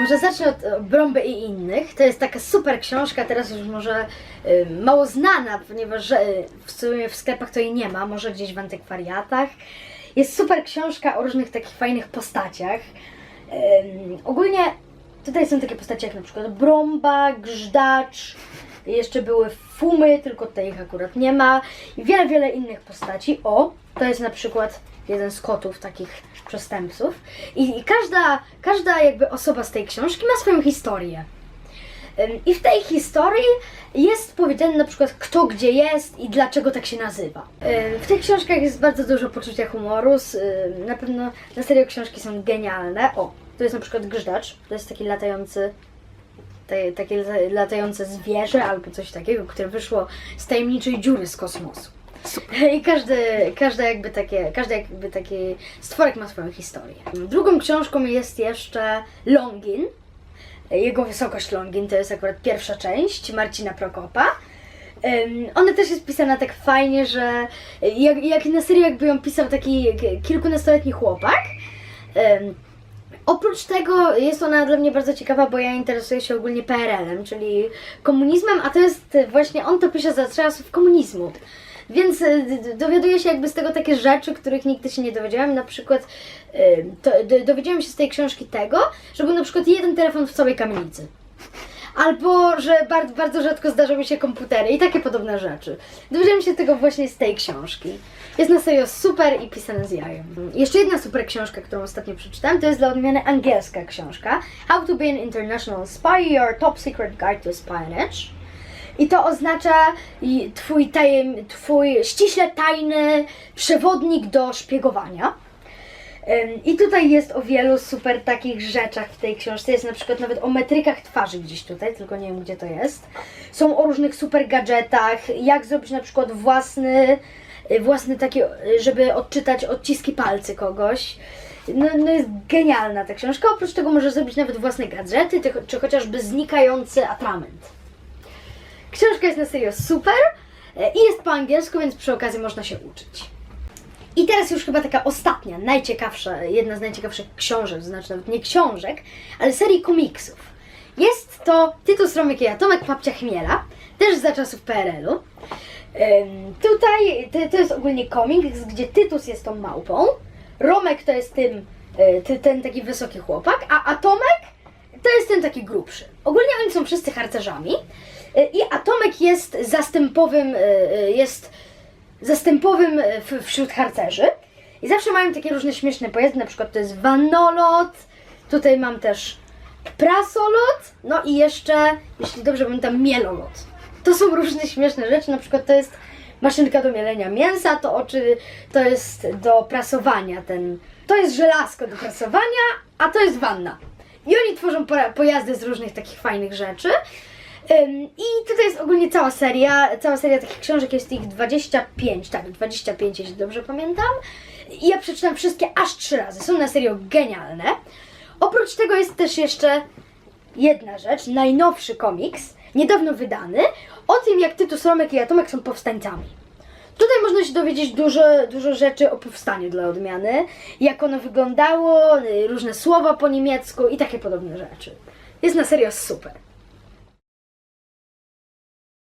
może zacznę od e, Brąby i innych. To jest taka super książka, teraz już może y, mało znana, ponieważ y, w sumie w sklepach to jej nie ma, może gdzieś w antykwariatach. Jest super książka o różnych takich fajnych postaciach. Ogólnie tutaj są takie postacie jak na przykład Brąba, Grzdacz, jeszcze były Fumy, tylko tutaj ich akurat nie ma i wiele, wiele innych postaci. O, to jest na przykład jeden z kotów takich przestępców i, i każda, każda jakby osoba z tej książki ma swoją historię. I w tej historii jest powiedziane na przykład kto gdzie jest i dlaczego tak się nazywa. W tych książkach jest bardzo dużo poczucia humoru, na pewno na serio książki są genialne. O, to jest na przykład Grzdacz, to jest taki latający takie lata- latające zwierzę albo coś takiego, które wyszło z tajemniczej dziury z kosmosu. I każdy, każdy jakby takie, każdy jakby taki stworek ma swoją historię. Drugą książką jest jeszcze Longin. Jego wysokość Longin to jest akurat pierwsza część Marcina Prokopa. Um, ona też jest pisana tak fajnie, że jak, jak na serio jakby ją pisał taki kilkunastoletni chłopak. Em, Oprócz tego jest ona dla mnie bardzo ciekawa, bo ja interesuję się ogólnie PRL-em, czyli komunizmem, a to jest właśnie, on to pisze za czasów komunizmu. Więc d- dowiaduję się jakby z tego takie rzeczy, których nigdy się nie dowiedziałam. Na przykład y, to, dowiedziałam się z tej książki tego, że był na przykład jeden telefon w całej kamienicy. Albo, że bardzo, bardzo rzadko zdarzały się komputery i takie podobne rzeczy. Dowiedziałam się tego właśnie z tej książki. Jest na serio super i pisane z jajem. Jeszcze jedna super książka, którą ostatnio przeczytałam, to jest dla odmiany angielska książka. How to be an international spy, your top secret guide to espionage. I to oznacza twój, tajem, twój ściśle tajny przewodnik do szpiegowania. I tutaj jest o wielu super takich rzeczach w tej książce. Jest na przykład nawet o metrykach twarzy gdzieś tutaj, tylko nie wiem gdzie to jest. Są o różnych super gadżetach, jak zrobić na przykład własny, y, własny taki, y, żeby odczytać odciski palcy kogoś. No, no jest genialna ta książka. Oprócz tego może zrobić nawet własne gadżety, ty- czy chociażby znikający atrament. Książka jest na serio super e, i jest po angielsku, więc przy okazji można się uczyć. I teraz już chyba taka ostatnia, najciekawsza, jedna z najciekawszych książek, znaczy nawet nie książek, ale serii komiksów. Jest to Romek i Atomek Papcia Chmiela, też za czasów PRL-u. Ym, tutaj to, to jest ogólnie komiks, gdzie Tytus jest tą małpą, Romek to jest tym, y, ten taki wysoki chłopak, a Atomek to jest ten taki grubszy. Ogólnie oni są wszyscy harcerzami i Atomek jest zastępowym, y, y, jest zastępowym wśród harcerzy. I zawsze mają takie różne śmieszne pojazdy, na przykład to jest vanolot, tutaj mam też prasolot, no i jeszcze, jeśli dobrze pamiętam, mielolot. To są różne śmieszne rzeczy, na przykład to jest maszynka do mielenia mięsa, to oczy, to jest do prasowania ten, to jest żelazko do prasowania, a to jest wanna. I oni tworzą po- pojazdy z różnych takich fajnych rzeczy. I tutaj jest ogólnie cała seria, cała seria takich książek, jest ich 25, tak, 25, jeśli dobrze pamiętam. I ja przeczytam wszystkie aż trzy razy, są na serio genialne. Oprócz tego jest też jeszcze jedna rzecz, najnowszy komiks, niedawno wydany, o tym jak Tytus Romek i Atomek są powstańcami. Tutaj można się dowiedzieć dużo, dużo rzeczy o powstaniu dla odmiany, jak ono wyglądało, y, różne słowa po niemiecku i takie podobne rzeczy. Jest na serio super.